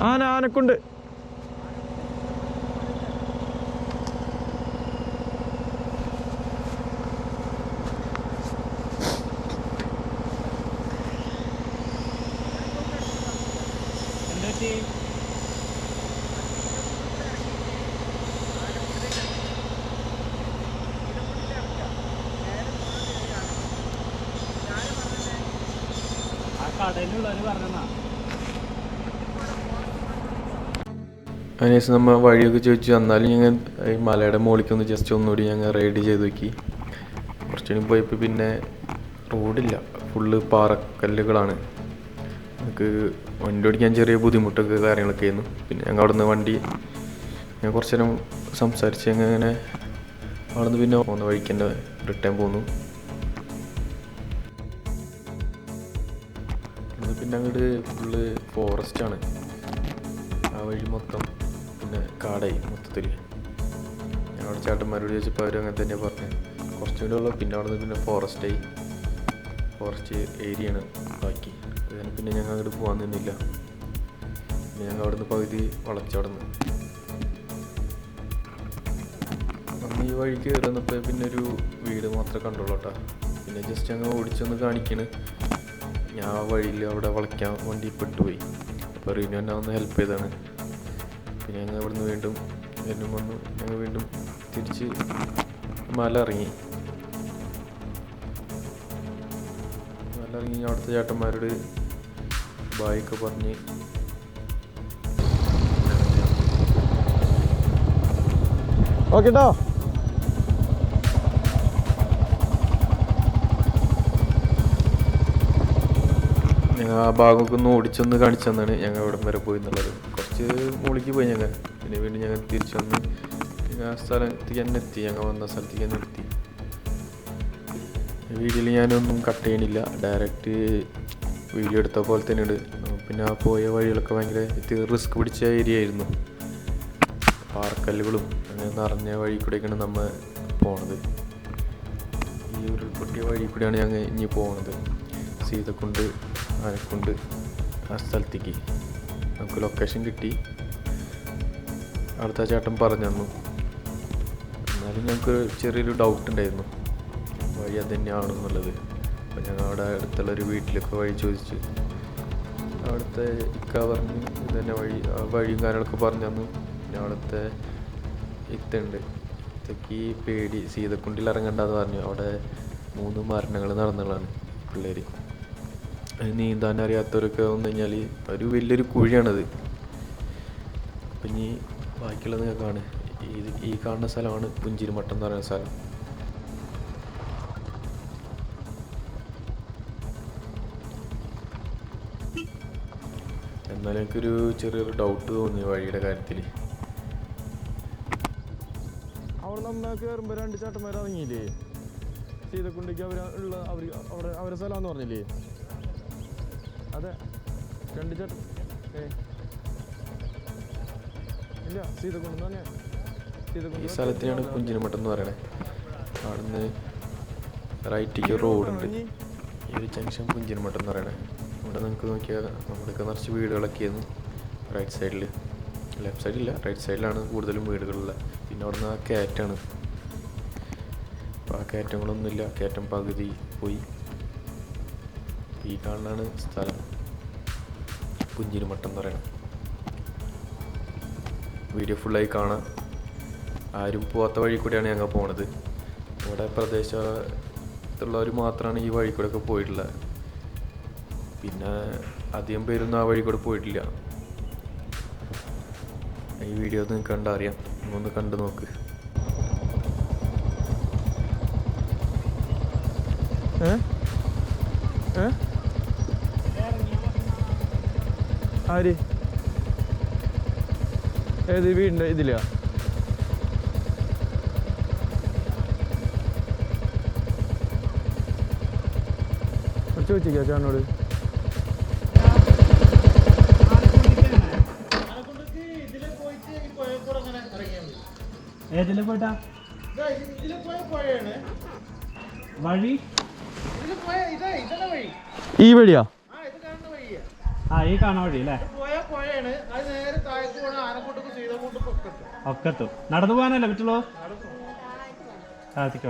ആന ആനക്കുണ്ട് ആ കടയിലുള്ളവര് പറഞ്ഞാ അതിനുശേഷം നമ്മൾ വഴിയൊക്കെ ചോദിച്ചു എന്നാലും ഞങ്ങൾ ഈ മലയുടെ മുകളിലേക്ക് ഒന്ന് ജസ്റ്റ് ഒന്നുകൂടി ഞങ്ങൾ റൈഡ് ചെയ്ത് നോക്കി. കുറച്ചുകൂടി പോയപ്പോൾ പിന്നെ റോഡില്ല ഫുള്ള് പാറക്കല്ലുകളാണ്. നമുക്ക് വണ്ടി ഓടിക്കാൻ ചെറിയ ബുദ്ധിമുട്ടൊക്കെ കാര്യങ്ങളൊക്കെ ആയിരുന്നു. പിന്നെ ഞങ്ങൾ അവിടെ നിന്ന് വണ്ടി ഞാൻ കുറച്ച് നേരം സംസാരിച്ച് ഞങ്ങൾ അങ്ങനെ അവിടെ നിന്ന് പിന്നെ ഒന്ന് വഴിക്ക് തന്നെ റിട്ടേൺ പോന്നു. പിന്നെ അങ്ങോട്ട് ഫുള്ള് ഫോറസ്റ്റാണ് ആ വഴി മൊത്തം പിന്നെ കാടായി മൊത്തത്തിൽ ഞാൻ അവിടെ ചേട്ടന്മാരോട് ചോദിച്ചപ്പോൾ അവർ അങ്ങനെ തന്നെ പറഞ്ഞു. കുറച്ചും കൂടെ ഉള്ളു. പിന്നെ അവിടെ നിന്ന് പിന്നെ ഫോറസ്റ്റായി ഫോറസ്റ്റ് ഏരിയ ആണ് ബാക്കി. അതിന് പിന്നെ ഞങ്ങൾ അങ്ങോട്ട് പോകാൻ നിന്നില്ല. പിന്നെ ഞങ്ങൾ അവിടെ നിന്ന് പകുതി വളച്ചവിടുന്ന് അന്ന് ഈ വഴി കയറുന്നപ്പോൾ പിന്നെ ഒരു വീട് മാത്രമേ കണ്ടുള്ളൂ കേട്ടോ. പിന്നെ ജസ്റ്റ് അങ്ങ് ഓടിച്ചൊന്ന് കാണിക്കണ്. ഞാൻ ആ വഴിയിൽ അവിടെ വളയ്ക്കാൻ വേണ്ടി പെട്ടുപോയി. അപ്പോൾ റീനു എന്നെ ഒന്ന് ഹെൽപ്പ് ചെയ്താണ് പിന്നെ ഞങ്ങൾ അവിടുന്ന് വീണ്ടും വീണ്ടും വന്നു. ഞങ്ങൾ വീണ്ടും തിരിച്ച് മല ഇറങ്ങി മല ഇറങ്ങി അവിടുത്തെ ചേട്ടന്മാരോട് ബായൊക്കെ പറഞ്ഞ്. ഓക്കെ കേട്ടോ ഞങ്ങൾ ആ ഭാഗമൊക്കെ ഒന്ന് ഓടിച്ചൊന്ന് കാണിച്ചു തന്നാണ് ഞങ്ങൾ ഇവിടം വരെ പോയി എന്നുള്ളത്. കുറച്ച് മുകളിലേക്ക് പോയി ഞങ്ങൾ. പിന്നെ വീണ്ടും ഞങ്ങൾ തിരിച്ചു വന്ന് ആ സ്ഥലത്തേക്ക് തന്നെ എത്തി. ഞങ്ങൾ വന്ന സ്ഥലത്തേക്ക് തന്നെ എത്തി. വീഡിയോയിൽ ഞാനൊന്നും കട്ട് ചെയ്യണില്ല. ഡയറക്റ്റ് വീഡിയോ എടുത്ത പോലെ തന്നെയുണ്ട്. പിന്നെ ആ പോയ വഴികളൊക്കെ ഭയങ്കര റിസ്ക് പിടിച്ച ഏരിയ ആയിരുന്നു. പാറക്കല്ലുകളും അങ്ങനെ നിറഞ്ഞ വഴി കൂടെയൊക്കെയാണ് നമ്മൾ പോണത്. ഈ ഒരു ഉരുൾപൊട്ടിയ വഴി കൂടെയാണ് ഞങ്ങൾ ഇനി പോണത്. സീതക്കുണ്ട് ആനക്കുണ്ട് ആ സ്ഥലത്തേക്ക്. നമുക്ക് ലൊക്കേഷൻ കിട്ടി. അടുത്ത ചേട്ടൻ പറഞ്ഞു തന്നു. എന്നാലും ഞങ്ങൾക്ക് ചെറിയൊരു ഡൗട്ട് ഉണ്ടായിരുന്നു. വഴി അത് തന്നെയാണെന്നുള്ളത് അപ്പോൾ ഞങ്ങൾ അവിടെ അടുത്തുള്ള ഒരു വീട്ടിലൊക്കെ വഴി ചോദിച്ചു. അവിടുത്തെ ഇക്ക പറഞ്ഞ് ഇത് തന്നെ വഴി വഴിയും കാര്യങ്ങളൊക്കെ പറഞ്ഞു തന്നു. പിന്നെ അവിടുത്തെ ഇത്തുണ്ട് ഇത്തക്ക് പേടി സീതക്കുണ്ടിൽ ഇറങ്ങണ്ടെന്ന് പറഞ്ഞു. അവിടെ മൂന്ന് മരണങ്ങൾ നടന്നുള്ളതാണ് പിള്ളേർ നീന്താൻ അറിയാത്തവരൊക്കെ വന്നു കഴിഞ്ഞാൽ ഒരു വലിയൊരു കുഴിയാണത്. അപ്പം ഇനി ബാക്കിയുള്ളത് നിങ്ങൾക്കാണ് ഇത് ഈ കാണുന്ന സ്ഥലമാണ് പുഞ്ചിരിമട്ടം എന്ന് പറയുന്ന സ്ഥലം. എന്നാലും എനിക്കൊരു ചെറിയൊരു ഡൗട്ട് തോന്നി വഴിയുടെ കാര്യത്തിൽ രണ്ട് ചാട്ടന്മാർ ഇറങ്ങിയില്ലേ? സീതക്കുണ്ടിക്ക് അവർ ഉള്ള അവർ അവരെ സ്ഥലമാന്ന് പറഞ്ഞില്ലേ? അതെ. രണ്ട് ചേട്ടൻ ഏ ഇല്ല സീതക്കുണ്ട് തന്നെ ഈ സ്ഥലത്തിനാണ് പുഞ്ചിരിമട്ടം എന്ന് പറയണേ. അവിടുന്ന് റൈറ്റിക്ക് റോഡുണ്ട്. ഈ ഒരു ജംഗ്ഷൻ പുഞ്ചിരിമട്ടം എന്ന് പറയണേ. ഇവിടെ നിങ്ങൾക്ക് നോക്കിയാൽ നമ്മുടെയൊക്കെ നിറച്ച് വീടുകളൊക്കെ ആയിരുന്നു. റൈറ്റ് സൈഡിൽ ലെഫ്റ്റ് സൈഡില്ല റൈറ്റ് സൈഡിലാണ് കൂടുതലും വീടുകളുള്ളത് പിന്നെ അവിടുന്ന് ആ കയറ്റാണ് അപ്പോൾ ആ കയറ്റങ്ങളൊന്നുമില്ല. കയറ്റം പകുതി പോയി. ഈ കാണാണ് സ്ഥലം. പുഞ്ചിരിമട്ടം എന്ന് പറയണം വീഡിയോ ഫുള്ളായി കാണാം ആരും പോവാത്ത വഴി കൂടിയാണ് ഞങ്ങൾ പോണത്. ഇവിടെ പ്രദേശത്തുള്ളവർ മാത്രമാണ് ഈ വഴി കൂടെ ഒക്കെ പോയിട്ടുള്ളത് പിന്നെ അധികം പേരൊന്നും ആ വഴി കൂടെ പോയിട്ടില്ല. ഈ വീഡിയോ നിങ്ങൾക്ക് കണ്ടറിയാം. ഒന്ന് കണ്ടു നോക്ക്. ഏ? ഏ? ആര്? ഏത് വീടിന്റെ ഇതിലാ? ചോദിച്ചിക്കാ ചേട്ടനോട്. ഏതിലെ പോയിട്ടാ? വഴി. ഈ വഴിയാ? ആ ഈ കാണാൻ വഴി അല്ലേ പോയ പുഴയാണ് അത് നേരെ താഴേക്ക് പോണ ആനക്കൂട്ടക്ക് സീതക്കൂട്ട് പൊക്കത്ത് ഒക്കത്തു. നടന്നു പോകാനല്ലേ പറ്റുള്ളൂ? താഴത്തേക്ക്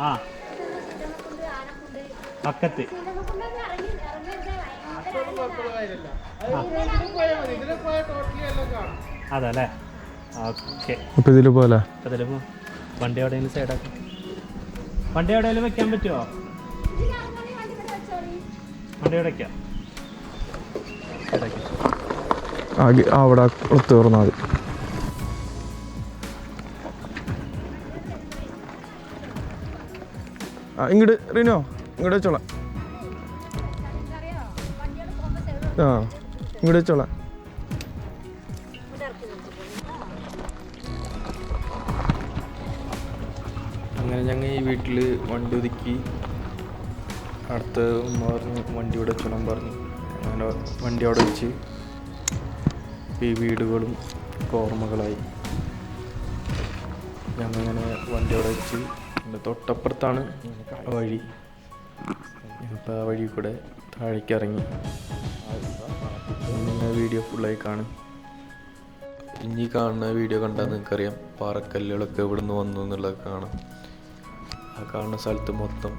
ആ. അക്കത്ത് അതല്ലേ? ഓക്കെ. അപ്പൊ ഇതിൽ പോലെ വണ്ടി എവിടെയെങ്കിലും സൈഡാക്കി വണ്ടി എവിടെയെങ്കിലും വെക്കാൻ പറ്റുമോ അവിടെ തുറന്നാൽ മതി. ആ ഇങ്ങോട്ട് റിനോ ഇങ്ങോട്ട് വെച്ചോളാം. ആ ഇങ്ങോട്ട് വെച്ചോളാം. അങ്ങനെ ഞങ്ങൾ ഈ വീട്ടിൽ വണ്ടി ഒതുക്കി അടുത്ത ഉമ്മ പറഞ്ഞു വണ്ടി ഇവിടെ വെച്ചോളം പറഞ്ഞു. അങ്ങനെ വണ്ടി അവിടെ വെച്ച് ഈ വീടുകളും ഓർമ്മകളായി. ഞങ്ങളിങ്ങനെ വണ്ടി അവിടെ വെച്ച് തൊട്ടപ്പുറത്താണ് വഴി. ഇപ്പോൾ ആ വഴി കൂടെ താഴേക്ക് ഇറങ്ങി. നിങ്ങൾ വീഡിയോ ഫുള്ളായി കാണും. ഇനി കാണുന്ന വീഡിയോ കണ്ടാൽ നിങ്ങൾക്കറിയാം പാറക്കല്ലുകളൊക്കെ ഇവിടുന്ന് വന്നു എന്നുള്ളത് കാണാം. ആ കാണുന്ന സ്ഥലത്ത് മൊത്തം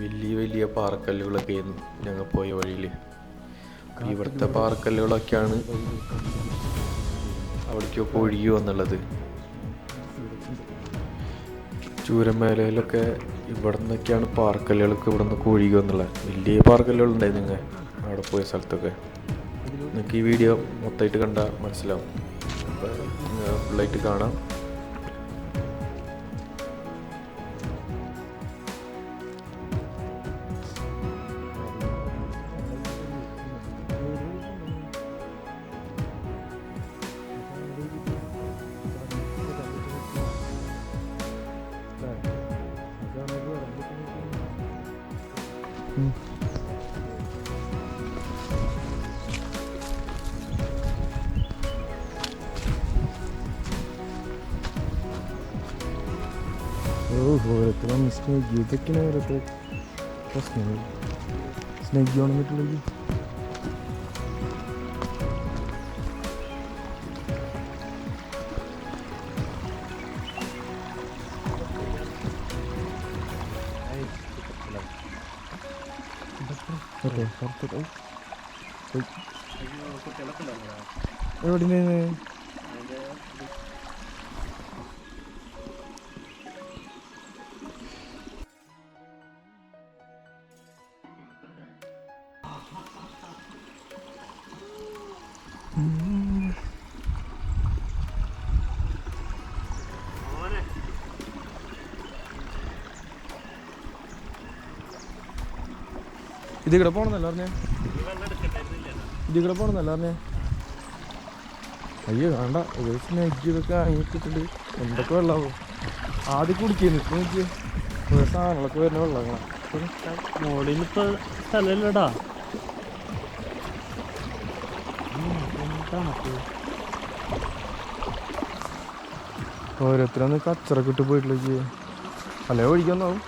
വലിയ വലിയ പാറക്കല്ലുകളൊക്കെ ആയിരുന്നു ഞങ്ങൾ പോയ വഴിയിൽ. ഇവിടുത്തെ പാറക്കല്ലുകളൊക്കെയാണ് അവിടേക്കൊക്കെ ഒഴുകി വന്നുള്ളത്. ചൂരമേലയിലൊക്കെ ഇവിടെ നിന്നൊക്കെയാണ് പാറക്കല്ലുകളൊക്കെ ഇവിടെ നിന്നൊക്കെ ഒഴുകി വന്നുള്ളത്. വലിയ പാറക്കല്ലുകൾ ഉണ്ടായിരുന്നു നിങ്ങൾ അവിടെ പോയ സ്ഥലത്തൊക്കെ. നിങ്ങൾക്ക് ഈ വീഡിയോ മൊത്തമായിട്ട് കണ്ടാൽ മനസ്സിലാവും. അപ്പോൾ ഫുള്ളായിട്ട് കാണാം. എത്ര സ്നേഹി ഇതൊക്കെയാണ് ഓരോരുത്തർ പ്രശ്നങ്ങൾ സ്നേഹിക്കണം പുറത്ത് എവിടെ ഇതിൽ ഇവിടെ പോണെന്നല്ല പറഞ്ഞേ? ഇത് ഇവിടെ പോണെന്നല്ല പറഞ്ഞേ? അയ്യോ വേണ്ട. സ്നേഹി ഇതൊക്കെ വാങ്ങിയിട്ടിട്ടുണ്ട് എന്തൊക്കെ വെള്ളമാവും ആദ്യം കുടിക്കുന്നു ഇപ്പം ഓരോ സാധനങ്ങളൊക്കെ വരുന്ന വെള്ളങ്ങളാണ് മോളിൽ ഇപ്പൊ സ്ഥലമില്ലടാ. ഓരോരുത്തരൊന്ന് കച്ചറക്കിട്ട് പോയിട്ടിലേക്ക് അല്ലേ ഒഴിക്കാന്നാവും?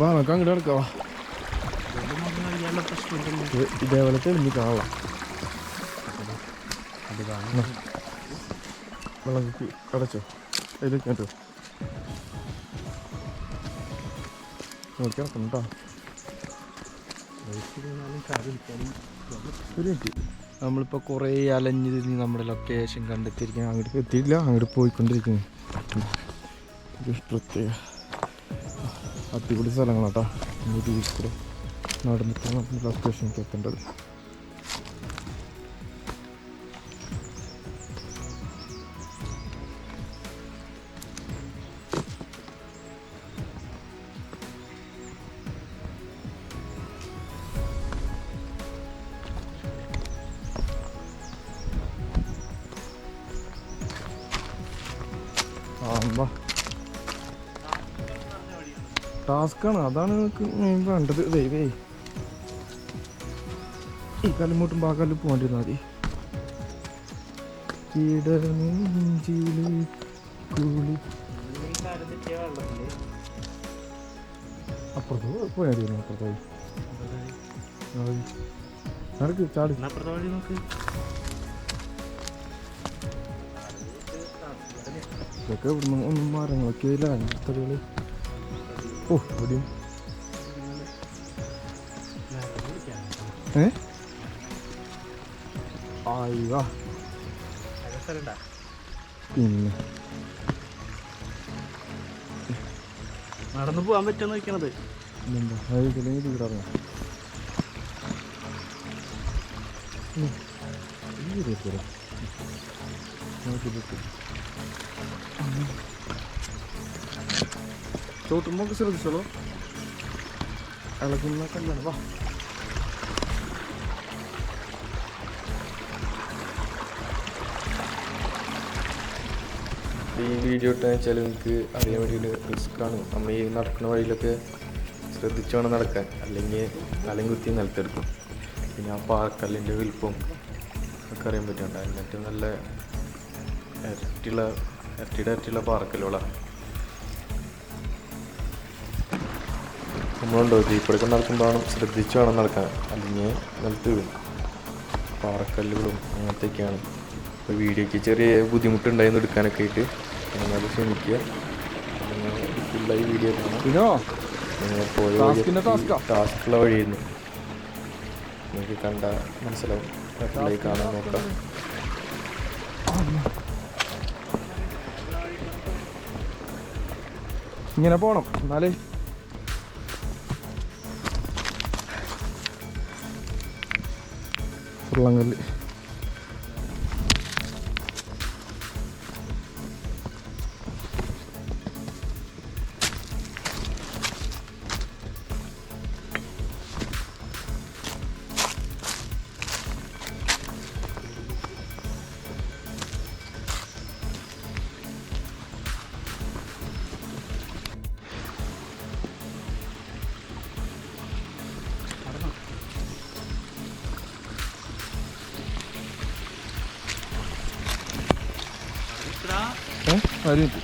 വാ നമുക്ക് അങ്ങോട്ട് കിടക്കാം. വാ ഇത് ഇതേപോലെ തെളിഞ്ഞ് കാണാം. വെള്ളം അടച്ചോ. അതിലേക്ക് കേട്ടോ. നോക്കി കിടക്കണം കേട്ടോ ഒരു മിനിറ്റ്. നമ്മളിപ്പോൾ കുറേ അലഞ്ഞു തിരിഞ്ഞ് നമ്മുടെ ലൊക്കേഷൻ കണ്ടെത്തിയിരിക്കണം അങ്ങോട്ട് എത്തിയില്ല അങ്ങോട്ട് പോയിക്കൊണ്ടിരിക്കുന്നു. ഒരു പ്രത്യേക അടിപൊളി സ്ഥലങ്ങളാട്ടോ. ഈ ബീച്ച് കൂടെ നടന്നിട്ടാണ് നമ്മൾ ലൊക്കേഷനിലേക്ക് എത്തേണ്ടത്. ടാസ്ക്കാണ് അതാണ് നമുക്ക് മെയിൻ വേണ്ടത്. ദൈവേ ഈ കല്ലുമൂട്ടും ആ കല്ല് പോകേണ്ടിരുന്നാൽ മതി. കുളി. അപ്പുറത്ത് മതി അപ്പുറത്ത് പോയി. നടക്ക് ചാടി. ഇതൊക്കെ ഇവിടുന്ന് ഒന്നും മരങ്ങളൊക്കെ ഇല്ല? തടികൾ. ഓ എവിടെയും ഏ ആയിവാ പിന്നെ. നടന്നു പോകാൻ പറ്റുമെന്ന് ഇറങ്ങാം ഈ ചവിട്ടുമ്പോ ഒക്കെ ശ്രദ്ധിച്ചോളൂ ഇളകുന്ന കല്ലാണ് വാ ഈ വീഡിയോ ഇട്ടെന്ന് വെച്ചാൽ നിങ്ങൾക്ക് അറിയാൻ വേണ്ടിയിട്ട് റിസ്ക്കാണ്. നമ്മൾ ഈ നടക്കുന്ന വഴിയിലൊക്കെ ശ്രദ്ധിച്ചു വേണം നടക്കാൻ. അല്ലെങ്കിൽ തലയും കുത്തി നിലത്തെടുക്കും. പിന്നെ ആ പാറക്കല്ലിന്റെ വലിപ്പം ഒക്കെ അറിയാൻ പറ്റുന്നുണ്ട്. എന്നിട്ട് നല്ല ഇരട്ടിയുള്ള ഇരട്ടിയുടെ ഇരട്ടിയുള്ള പാറക്കല്ലുകളാണ്. നമ്മളുണ്ടോ ജീപ്പിടക്കം നടക്കുമ്പോഴാണ് ശ്രദ്ധിച്ചു വേണം നടക്കാൻ. അല്ലെങ്കിൽ നിലത്ത് വീഴും. പാറക്കല്ലുകളും അങ്ങനത്തെയൊക്കെയാണ്. ഇപ്പോൾ വീഡിയോയ്ക്ക് ചെറിയ ബുദ്ധിമുട്ടുണ്ടായിരുന്നു എടുക്കാനൊക്കെ ആയിട്ട്. എന്നാലും ക്ഷമിക്കുക. ഫുള്ളായി വീഡിയോ കാണാം. നിങ്ങൾ പോയ. ടാസ്കുള്ള വഴിയായിരുന്നു. നിങ്ങൾക്ക് കണ്ട മനസ്സിലാവും. ഫുള്ളായി കാണാൻ നോക്കാം. ഇങ്ങനെ പോണം. എന്നാലേ ഉള്ളങ്കല്ല് കൂലി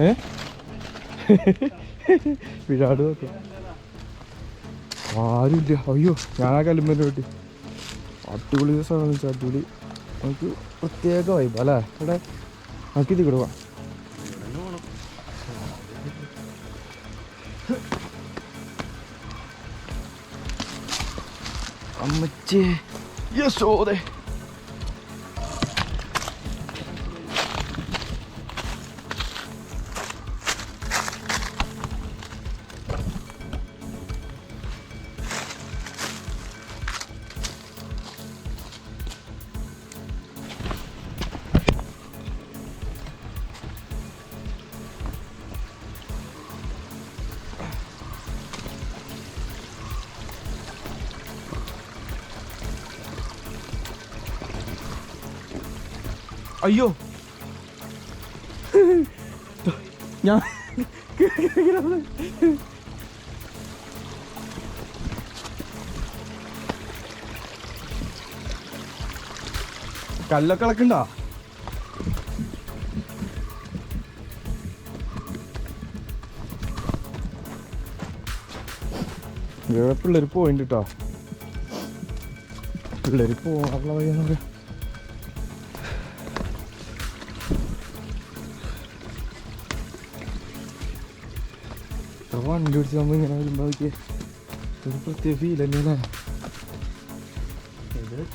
ഏ, നോക്കാം. ആരുമില്ല. അയ്യോ ഞാൻ ആ കല്ലുമ്പന്റെ അടിപൊളി ദിവസമാണെന്ന് വെച്ചാൽ അടിപൊളി നമുക്ക് പ്രത്യേക വൈബ് അല്ലേ? ഇവിടെ നമുക്ക് ഇത് കൊടുക്കാം അമ്മച്ചേ. യശോദേ. അയ്യോ. ഞാൻ കല്ലൊക്കെ ഇളക്കണ്ട? പിള്ളേർ പോയിണ്ട് കേട്ടോ പോകാനുള്ള വഴിയാന്ന് വണ്ടി പിടിച്ച് നമ്മൾ ഇങ്ങനെ വരുമ്പോൾ നോക്കിയേ ഒരു പ്രത്യേക ഫീൽ തന്നെയല്ലേ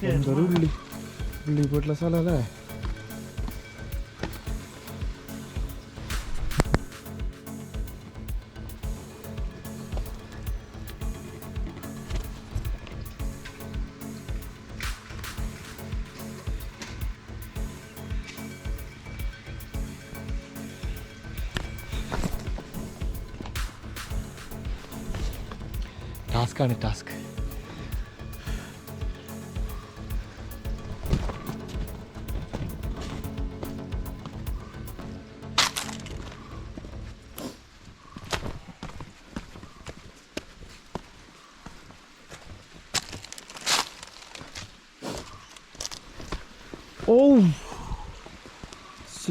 എന്തൊരു ഉള്ളി ഉള്ളി പോയിട്ടുള്ള സ്ഥലമല്ലേ task ടാസ്ക് ഓ.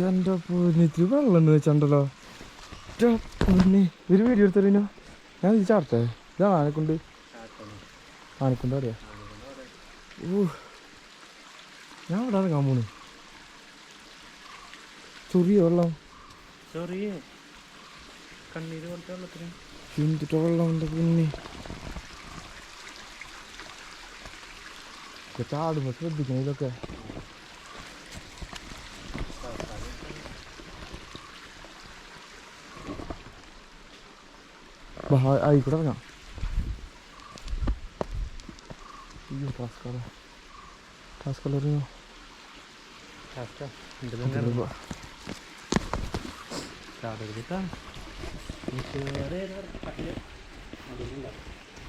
എന്റെ പൊന്നെ ഇത്തിരി വെള്ളം എന്ന് വെച്ചിട്ടുണ്ടല്ലോ ഒരു വീഡിയോ എടുത്തല്ലോ ഞാൻ ചാടത്തേ ഇതാണ് ആനക്കുണ്ട്. ആനക്കുണ്ട്. പറയാ ഓ ഞാൻ ഇവിടെ ഇറങ്ങാൻ പോണു. ചൊറിയ വെള്ളം. ചൊറിയ കണ്ണീര് പോലത്തെ വെള്ളത്തിന്. എന്തിട്ട് വെള്ളം ഉണ്ട് പിന്നെ ചാടുമ്പോ ശ്രദ്ധിക്കണം ഇതൊക്കെ. ആയിക്കോട്ടെ ഇറങ്ങാം. അയ്യോ ടാസ്ക് കളർ ടാസ്ക് കളർ ഇറങ്ങോ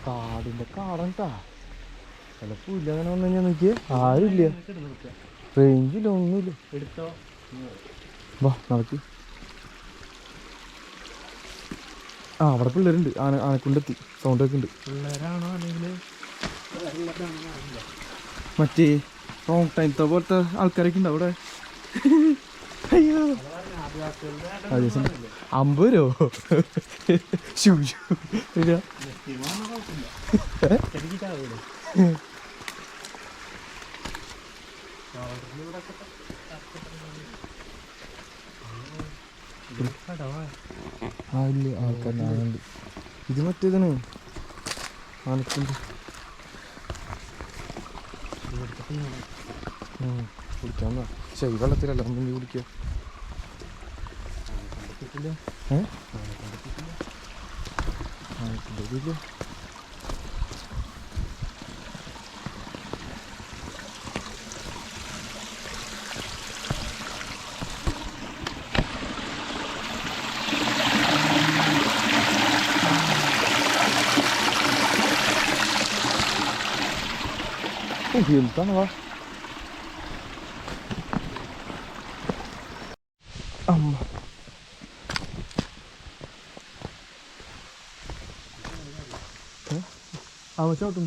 കാടിന്റെ കാടാ ചിലപ്പോ ഇല്ല അങ്ങനെ വന്നു കഴിഞ്ഞാൽ നോക്കിയേ ആരുമില്ല റേഞ്ചില്ല ഒന്നുമില്ല എടുത്തോ വാ നടക്ക് ആ അവിടെ പിള്ളേരുണ്ട് ആന ആനക്കുണ്ടെത്തി സൗണ്ട് ഒക്കെ ഉണ്ട് പിള്ളേരാണോ അല്ലെങ്കിൽ മറ്റേ റോങ് ടൈം പോലത്തെ ആൾക്കാരൊക്കെ ഉണ്ട് അവിടെ. അയ്യോ. അതെ അമ്പത് രൂപ. ഷൂ ആ ഇത് മറ്റേതാണ്? ആനക്കുണ്ട് വാ. ശ്ശെ, ഈ വെള്ളത്തിലല്ല ഒന്നും കുടിക്കുക ഏ ആനക്കുണ്ട് ഇതില്ല ഓ എന്താണ് വാ അമ്മ ഏ? അവൻ ചവിട്ടും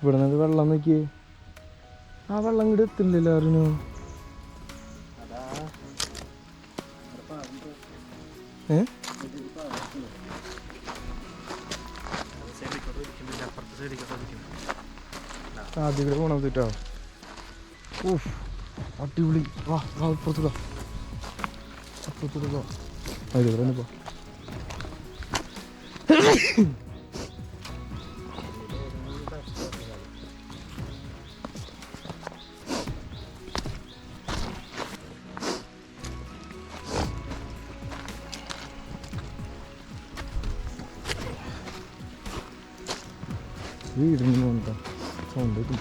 ഇവിടെ നിന്ന് വെള്ളം നോക്കിയേ. ആ വെള്ളം ഇങ്ങോട്ട് എത്തില്ലല്ലോ അറിഞ്ഞു ഏ? കൂടെ പോണം കേട്ടോ ഊഫ് അടിപൊളി. വാ വാ അപ്പുറത്ത് വാ. അപ്പുറത്തോട്ട് പോ അതിൽ ഇവിടെ തന്നെ പോ. സൗണ്ട് കേൾക്കും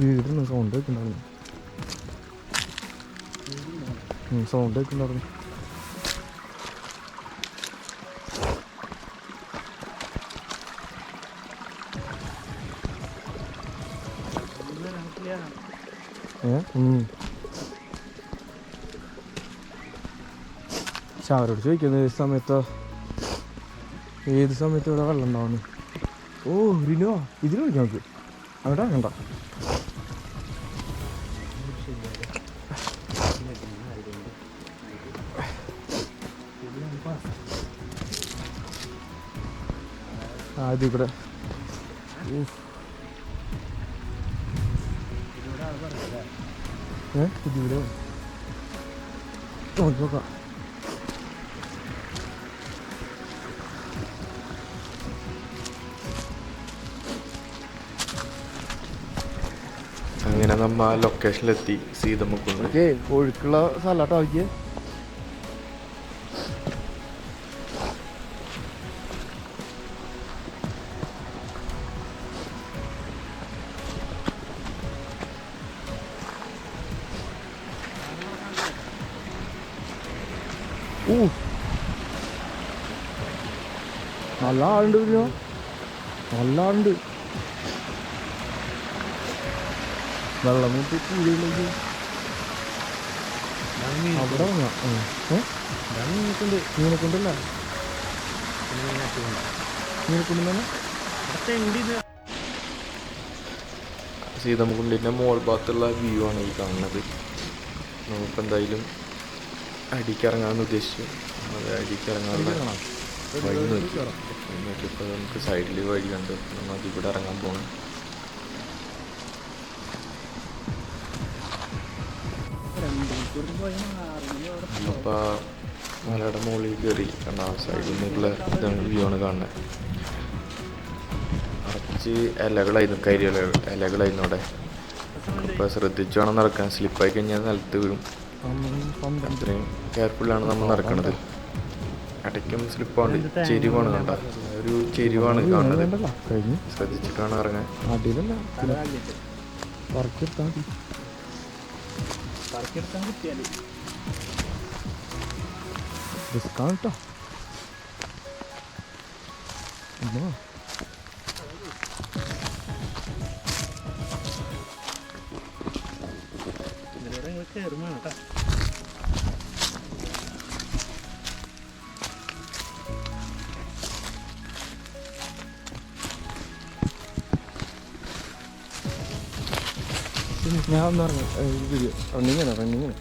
വീടിന് സൗണ്ട് കേൾക്കുന്നുണ്ടായിരുന്നു സൗണ്ട് കേൾക്കുന്നുണ്ടായിരുന്നു. പക്ഷെ അവരോട് ചോദിക്കുന്നത് ഏത് സമയത്തോ ഏത് സമയത്ത് ഇവിടെ വെള്ളം ഉണ്ടാവുന്നു? ഓ റിനോ ഇതിന് വിളിക്കാം നമുക്ക്. അവിടെ വേണ്ട ആദ്യം ഇവിടെ. ഏ ഇതിവിടെ നോക്കി. നമ്മ ആ ലൊക്കേഷനിലെത്തി സീതമ്മക്കുന്ന് ഓക്കെ ഒഴുക്കുള്ള സ്ഥലം ആക്കിയേ അവിടെ സീതമകുണ്ടിന്റെ മോൾ ഭാഗത്തുള്ള വ്യൂ ആണ് ഈ കാണുന്നത്. നമുക്കിപ്പോൾ എന്തായാലും അടിക്കിറങ്ങാന്ന് ഉദ്ദേശിച്ചു. അത് അടിക്ക് ഇറങ്ങാനുള്ള വഴി നോക്കി. നോക്കിയപ്പോൾ നമുക്ക് സൈഡിൽ വഴി കണ്ടു നമ്മൾ അതിൽ ഇറങ്ങാൻ പോകണം അപ്പോൾ മലയുടെ മുകളിൽ കയറി കണ്ട ആ സൈഡിൽ നിന്നുള്ള ഇതാണ് വ്യൂ ആണ് കാണുന്നത് കുറച്ച് ഇലകളായിരുന്നു കരി ഇല ഇലകളായിരുന്നു അവിടെ. അപ്പോൾ ശ്രദ്ധിച്ചു വേണം നടക്കാൻ. സ്ലിപ്പായി കഴിഞ്ഞാൽ നിലത്ത് വീഴും. അത്രയും കെയർഫുള്ളാണ് നമ്മൾ നടക്കുന്നത് ഇടയ്ക്കും സ്ലിപ്പാണ് ചെരിവാണ് കണ്ട. ഒരു ചെരിവാണ് കാണുന്നത്. ശ്രദ്ധിച്ചിട്ടാണ് കഴിഞ്ഞു ശ്രദ്ധിച്ചിട്ട് വേണം ഡിസ്കൗണ്ട് പറക്കെടുത്താൽ മതി കേട്ടോ. ഞാൻ ഒന്ന് ഇറങ്ങാം വീഡിയോ റണ്ണിങ്ങനെ റണ്ണിങ്ങനെ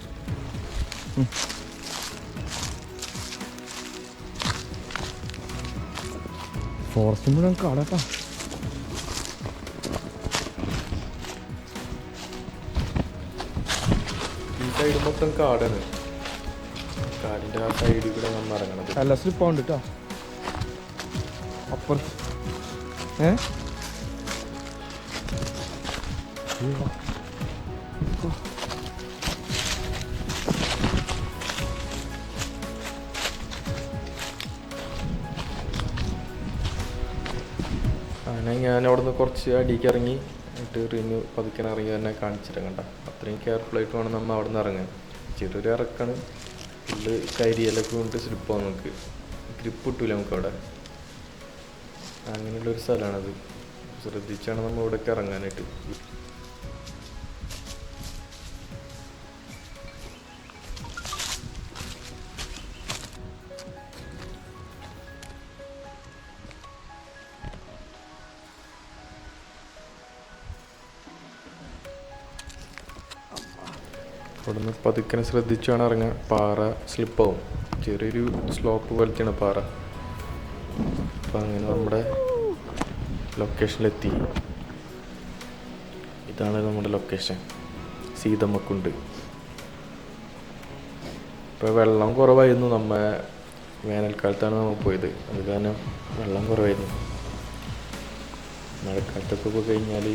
ഫോറസ്റ്റ് മുഴുവൻ കാടാട്ടാ. ഈ സൈഡ് മൊത്തം കാടാണ്. കാടിന്റെ ആ സൈഡിൽ കൂടെ നമ്മൾ ഇറങ്ങണത്. അല്ല സ്ലിപ്പാണ്ട് കേട്ടോ അപ്പുറത്ത് ഏ. അങ്ങനെ ഞാൻ അവിടെ നിന്ന് കുറച്ച് അടിക്ക് ഇറങ്ങി. എന്നിട്ട് റിന് പതുക്കെ ഇറങ്ങി തന്നെ കാണിച്ചിറങ്ങണ്ട അത്രയും കെയർഫുൾ ആയിട്ട് വേണം നമ്മൾ അവിടെ നിന്ന് ഇറങ്ങാൻ. ചെറിയൊരു ഇറക്കാണ്. ഫുള്ള് കരിയിലൊക്കെ കൊണ്ട് സ്ലിപ്പാവും നമുക്ക്. ഗ്രിപ്പ് കിട്ടൂല നമുക്ക് അവിടെ. അങ്ങനെയുള്ളൊരു സ്ഥലമാണത്. ശ്രദ്ധിച്ചാണ് നമ്മൾ ഇവിടെയൊക്കെ ഇറങ്ങാനായിട്ട്. അവിടുന്ന് പതുക്കനെ ശ്രദ്ധിച്ചു വേണം ഇറങ്ങാൻ പാറ സ്ലിപ്പാവും. ചെറിയൊരു സ്ലോപ്പ് പോലത്തെയാണ് പാറ. അപ്പം അങ്ങനെ നമ്മുടെ ലൊക്കേഷനിലെത്തി ഇതാണ് നമ്മുടെ ലൊക്കേഷൻ സീതമ്മക്കുണ്ട്. ഇപ്പോൾ വെള്ളം കുറവായിരുന്നു നമ്മ വേനൽക്കാലത്താണ് നമ്മൾ പോയത്. അത് കാരണം വെള്ളം കുറവായിരുന്നു. മഴക്കാലത്തൊക്കെ പോയി കഴിഞ്ഞാൽ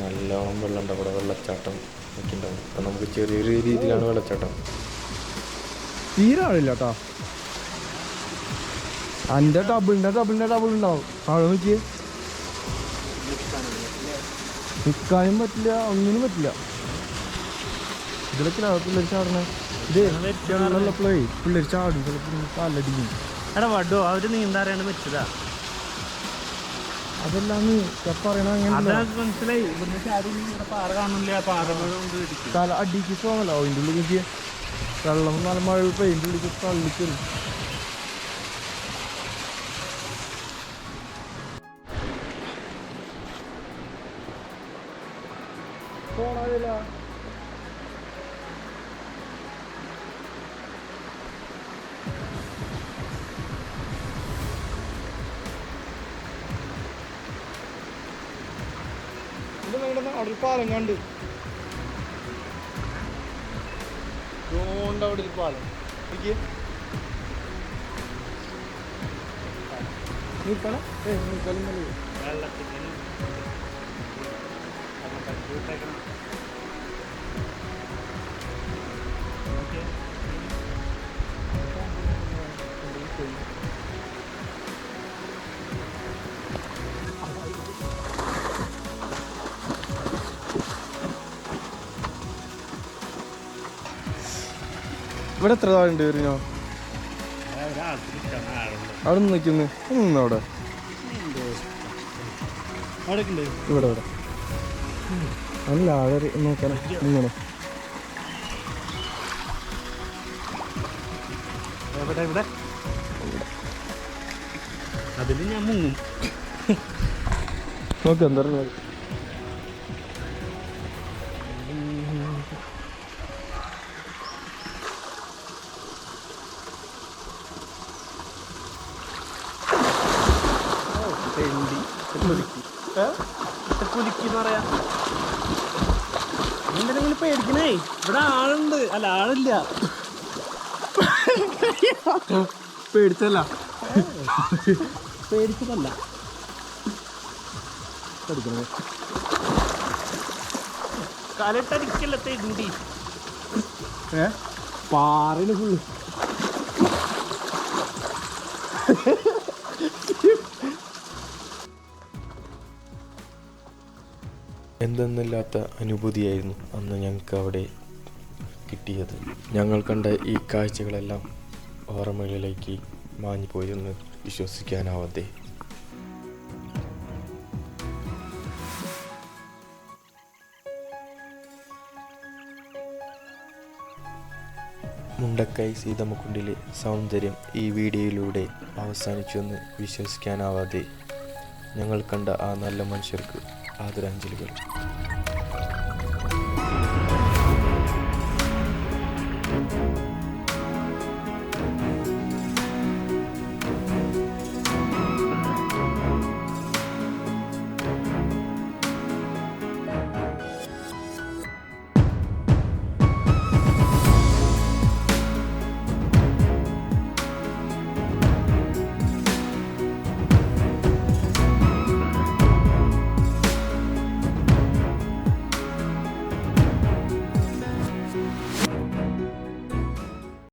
നല്ലോണം വെള്ളം ഉണ്ടാവും അവിടെ വെള്ളച്ചാട്ടം. ഒക്കെ ഉണ്ടാവും അപ്പം നമുക്ക് ചെറിയൊരു രീതിയിലാണ് വെള്ളച്ചാട്ടം. തീരെ ആളില്ല കേട്ടോ എന്റെ ഡബിളിന്റെ ഡബിളിന്റെ ഡബിൾ ഉണ്ടാവും. ആൾ നോക്കിയേ. നിൽക്കാനും പറ്റില്ല ഒന്നിനും പറ്റില്ല. ഇതിലൊക്കെ പിള്ളേർ ചാടണേ ഇതേ വെള്ളമുള്ളപ്പോഴേ പിള്ളേർ ചാടും. ചിലപ്പോൾ കാലടിക്കും എടാ വടോ അവർ നീന്താറിയാണ് വെച്ചതാ അതെല്ലാം മനസ്സിലായി. തല അടിക്ക് പോകണല്ലോ അതിന്റെ ഉള്ളിലേക്ക് വെള്ളം നല്ല മഴ പെയിന്റെ ഉള്ളിലേക്ക് തള്ളിക്കരും നിങ്ങളുടെ അവിടെ ഒരു പാലം അവിടെ. ഒരു നിർത്തണം ഏ നിർത്തലും ഇവിടെ എത്ര താഴുണ്ട് വരുന്നോ? അവിടെ നിന്ന് നിൽക്കുന്നു. നിന്ന് അവിടെ. ഇവിടെ ഇവിടെ. നോക്കാനോ ഇങ്ങനെ എവിടെ ഇവിടെ അതിൽ ഞാൻ മുങ്ങും. നോക്ക് എന്താ പറയാ എന്തിനെങ്കിലും പേടിക്കണേ ഇവിടെ ആളുണ്ട്. അല്ല ആളില്ല പേടിച്ചല്ല പേടിച്ചതല്ല. കലട്ടടിക്കല്ലേ തെണ്ടി ഏ? പാറയിൽ ഫുള്ള്. എന്തെന്നില്ലാത്ത അനുഭൂതിയായിരുന്നു അന്ന് ഞങ്ങൾക്ക് അവിടെ കിട്ടിയത്. ഞങ്ങൾ കണ്ട ഈ കാഴ്ചകളെല്ലാം ഓർമ്മകളിലേക്ക് മാഞ്ഞു പോയെന്ന് വിശ്വസിക്കാനാവാതെ മുണ്ടക്കൈ സീതമ്മക്കുണ്ടിലെ സൗന്ദര്യം ഈ വീഡിയോയിലൂടെ അവസാനിച്ചുവെന്ന് വിശ്വസിക്കാനാവാതെ ഞങ്ങൾ കണ്ട ആ നല്ല മനുഷ്യർക്ക് Kadir Enceli Gölü.